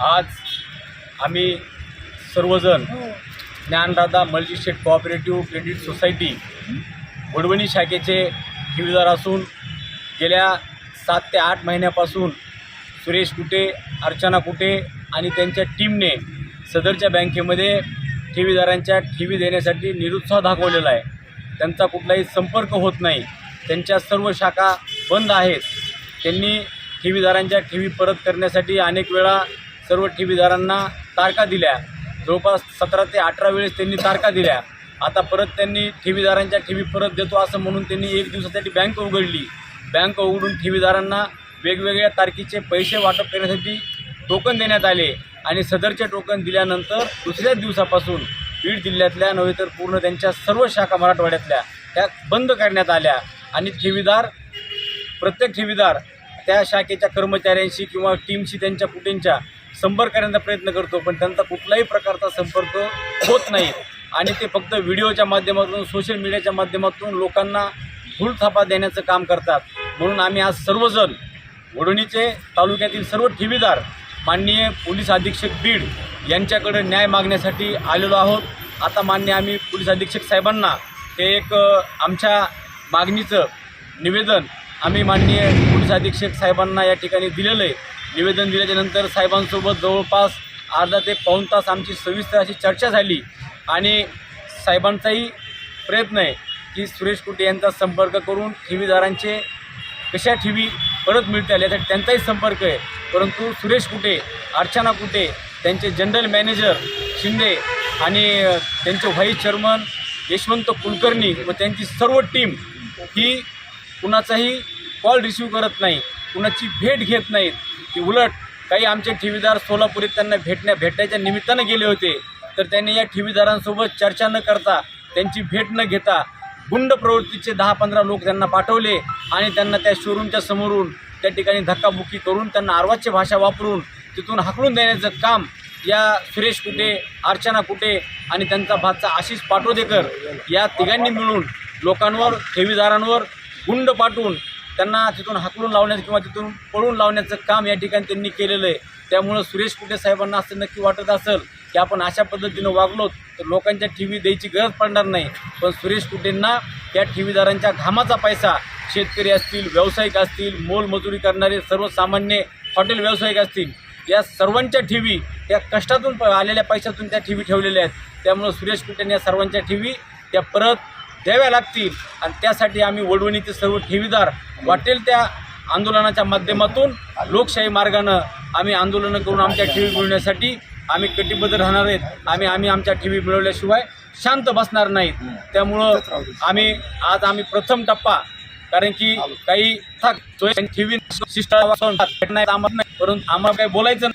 आज आम्ही सर्वजण Gyandada multistate cooperative credit society Wadwani शाखेचे ठेवीदार असून गेल्या सात ते आठ महिन्यापासून सुरेश कुटे अर्चना कुटे आणि त्यांच्या टीमने सदरच्या बँकेमध्ये ठेवीदारांच्या ठेवी देण्यासाठी निरुत्साह दाखवलेला आहे. त्यांचा कुठलाही संपर्क होत नाही. त्यांच्या सर्व शाखा बंद आहेत. त्यांनी ठेवीदारांच्या ठेवी परत करण्यासाठी अनेक वेळा सर्व ठेवीदारांना तारखा दिल्या. जवळपास सतरा ते अठरा वेळेस त्यांनी तारखा दिल्या. आता परत त्यांनी ठेवीदारांच्या ठेवी परत देतो असं म्हणून त्यांनी एक दिवसासाठी बँक उघडली. बँक उघडून ठेवीदारांना वेगवेगळ्या तारखेचे पैसे वाटप करण्यासाठी टोकन देण्यात आले आणि सदरचे टोकन दिल्यानंतर दुसऱ्याच दिवसापासून बीड जिल्ह्यातल्या नव्हे तर पूर्ण त्यांच्या सर्व शाखा मराठवाड्यातल्या त्या बंद करण्यात आल्या. आणि ठेवीदार प्रत्येक ठेवीदार त्या शाखेच्या कर्मचाऱ्यांशी किंवा टीमशी त्यांच्या कुटींच्या संपर्क करण्याचा प्रयत्न करतो पण त्यांचा कुठलाही प्रकारचा संपर्क होत नाही. आणि ते फक्त व्हिडिओच्या माध्यमातून सोशल मीडियाच्या माध्यमातून लोकांना धूळथापा देण्याचं काम करतात. म्हणून आम्ही आज सर्वजण वडोणीचे तालुक्यातील सर्व ठेवीदार माननीय पोलीस अधीक्षक बीड यांच्याकडे न्याय मागण्यासाठी आलेलो आहोत. आता मान्य आम्ही पोलीस अधीक्षक साहेबांना हे एक आमच्या मागणीचं निवेदन आम्ही माननीय पोलीस अधीक्षक साहेबांना या ठिकाणी दिलेलं आहे. निवेदन दिल्याच्यानंतर साहेबांसोबत जवळपास अर्धा ते पाऊण तास आमची सविस्तर अशी चर्चा झाली. आणि साहेबांचाही प्रयत्न आहे की सुरेश कुटे यांचा संपर्क करून ठेवीदारांचे कशा ठेवी परत मिळतील यासाठी त्यांचाही संपर्क आहे. परंतु सुरेश कुटे अर्चना कुटे त्यांचे जनरल मॅनेजर शिंदे आणि त्यांचे व्हाईस चेअरमन यशवंत कुलकर्णी व त्यांची सर्व टीम ही कुणाचाही कॉल रिसीव करत नाही कुणाची भेट घेत नाहीत. की उलट काही आमचे ठेवीदार सोलापुरीत त्यांना भेटण्या भेटायच्या निमित्तानं गेले होते तर त्यांनी या ठेवीदारांसोबत चर्चा न करता त्यांची भेट न घेता गुंड प्रवृत्तीचे दहा पंधरा लोक त्यांना पाठवले आणि त्यांना त्या शोरूमच्या समोरून त्या ठिकाणी धक्काबुक्की करून त्यांना अर्वाच्य भाषा वापरून तिथून हाकलून देण्याचं काम या सुरेश कुटे अर्चना कुटे आणि त्यांचा भाचा आशिष पाटोदेकर या तिघांनी मिळून लोकांवर ठेवीदारांवर गुंड पाठवून त्यांना तिथून हाकलून लावण्याचं किंवा तिथून पळून लावण्याचं काम या ठिकाणी त्यांनी केलेलं आहे. त्यामुळं सुरेश कुटे साहेबांना असं नक्की वाटत असेल की आपण अशा पद्धतीनं वागलो तर लोकांच्या ठेवी द्यायची गरज पडणार नाही. पण सुरेश कुटेंना या ठेवीदारांच्या घामाचा पैसा शेतकरी असतील व्यावसायिक असतील मोलमजुरी करणारे सर्वसामान्य हॉटेल व्यावसायिक असतील या सर्वांच्या ठेवी या कष्टातून प- आलेल्या पैशातून त्या ठेवी ठेवलेल्या आहेत. त्यामुळं सुरेश कुटेन या सर्वांच्या ठेवी त्या परत द्याव्या लागतील. आणि त्यासाठी आम्ही वडवणीचे सर्व ठेवीदार वाटेल त्या आंदोलनाच्या माध्यमातून लोकशाही मार्गानं आम्ही आंदोलनं करून आमच्या ठेवी मिळवण्यासाठी आम्ही कटिबद्ध राहणार आहेत. आम्ही आम्ही आमच्या ठेवी मिळवल्याशिवाय शांत बसणार नाहीत. त्यामुळं आम्ही आज आम्ही प्रथम टप्पा कारण की काही ठेवी आम्हाला. नाही परंतु आम्हाला काही बोलायचं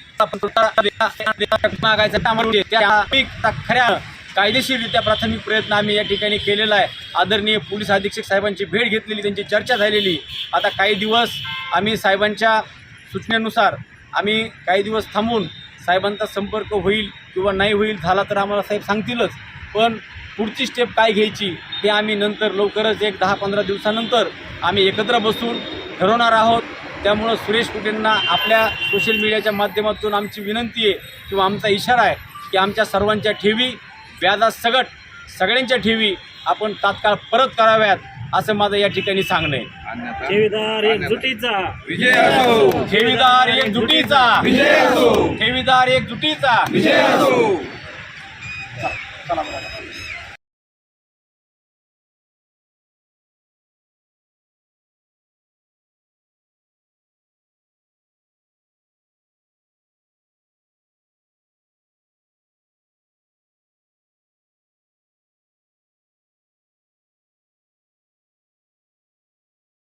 मागायचं त्या आम्ही खऱ्या कायदेशीररित्या प्राथमिक प्रयत्न आम्ही या ठिकाणी केलेला आहे. आदरणीय पोलीस अधीक्षक साहेबांची भेट घेतलेली त्यांची चर्चा झालेली. आता काही दिवस आम्ही साहेबांच्या सूचनेनुसार आम्ही काही दिवस थांबून साहेबांचा संपर्क होईल किंवा नाही होईल झाला तर आम्हाला साहेब सांगतीलच. पण पुढची स्टेप काय घ्यायची ते आम्ही नंतर लवकरच एक दहा पंधरा दिवसानंतर आम्ही एकत्र बसून ठरवणार आहोत. त्यामुळं सुरेश कुटेंना आपल्या सोशल मीडियाच्या माध्यमातून आमची विनंती आहे किंवा आमचा इशारा आहे की आमच्या सर्वांच्या ठेवी व्याजासकट सगळ्यांच्या ठेवी आपण तात्काळ परत कराव्यात असं माझं या ठिकाणी सांगणं आहे. ठेवीदार एकजुटीचा विजय असो. ठेवीदार एक जुटीचा. विजय असो. ठेवीदार एक जुटीचा. विजय असो. चला बघा.